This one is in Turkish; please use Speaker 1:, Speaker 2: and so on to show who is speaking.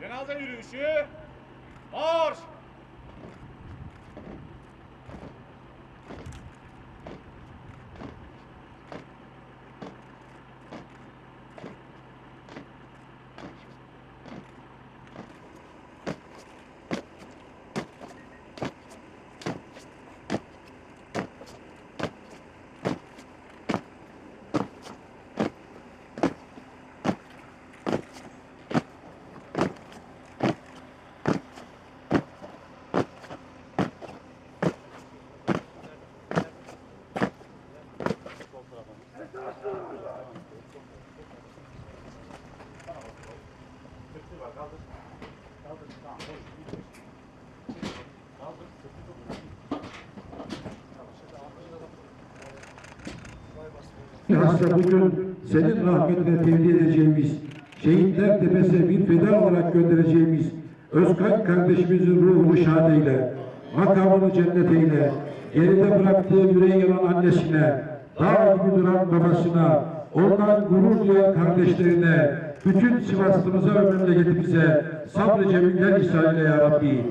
Speaker 1: Cenaze yürüyüşü. Marş.
Speaker 2: Bilhassa bugün senin rahmetine tevdi edeceğimiz, şehitler tepesine bir feda olarak göndereceğimiz Özkan kardeşimizin ruhunu şad eyle, makamını cennet eyle, geride bıraktığı yüreği yanan annesine, dağ gibi duran babasına, ondan gurur duyan kardeşlerine, bütün Sivaslımıza ve memleketimize sabrı cemiller ihsan eyle ya Rabbi.